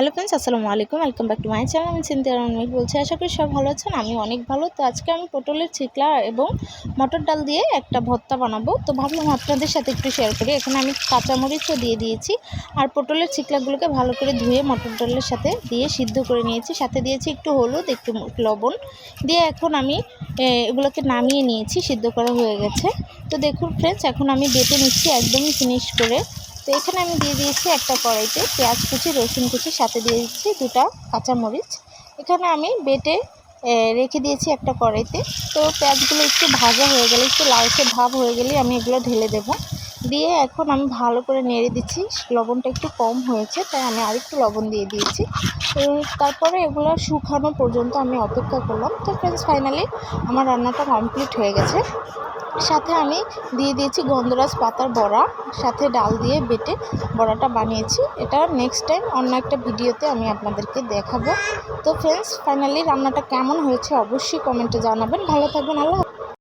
Hello friends আসসালামু আলাইকুম। Welcome back to my channel আমি চিন্তা রনমিক বলছি, আশা করি সব ভালো আছেন আমি অনেক ভালো। তো আজকে আমি পটলের চিকলা এবং মটর ডাল দিয়ে একটা ভর্তা বানাবো। তো ভাবলাম আপনাদের সাথে একটু শেয়ার করি। এখানে আমি কাঁচামরিচও দিয়ে দিয়েছি আর পটলের চিকলাগুলোকে ভালো করে ধুয়ে মটর ডালের সাথে দিয়ে সিদ্ধ করে নিয়েছি। সাথে দিয়েছি একটু হলুদ, একটু লবণ। দিয়ে এখন আমি এগুলোকে নামিয়ে নিয়েছি, সিদ্ধ করা হয়ে গেছে। তো দেখুন ফ্রেন্ডস এখন আমি বেটে নিচ্ছি একদমই ফিনিশ করে। তো এখানে আমি দিয়ে দিয়েছি একটা কড়াইতে পেঁয়াজ কুচি, রসুন কুচি, সাথে দিয়ে দিচ্ছি দুটা কাঁচামরিচ। এখানে আমি বেটে রেখে দিয়েছি একটা কড়াইতে। তো পেঁয়াজগুলো একটু ভাজা হয়ে গেলে, একটু লালচে ভাব হয়ে গেলে আমি এগুলো ঢেলে দেব। দিয়ে এখন আমি ভালো করে নেড়ে দিচ্ছি। লবণটা একটু কম হয়েছে, তাই আমি আরেকটু লবণ দিয়ে দিয়েছি। তারপরে এগুলো শুকানো পর্যন্ত আমি অপেক্ষা করলাম। তো ফ্রেন্ডস ফাইনালি আমার রান্নাটা কমপ্লিট হয়ে গেছে। সাথে আমি দিয়ে দিয়েছি গন্ধরাজ পাতার বড়া, সাথে ডাল দিয়ে বেটে বড়াটা বানিয়েছি। এটা নেক্সট টাইম অন্য একটা ভিডিওতে আমি আপনাদেরকে দেখাবো। তো ফ্রেন্ডস ফাইনালি রান্নাটা কেমন হয়েছে অবশ্যই কমেন্টে জানাবেন। ভালো থাকবেন, আল্লাহ।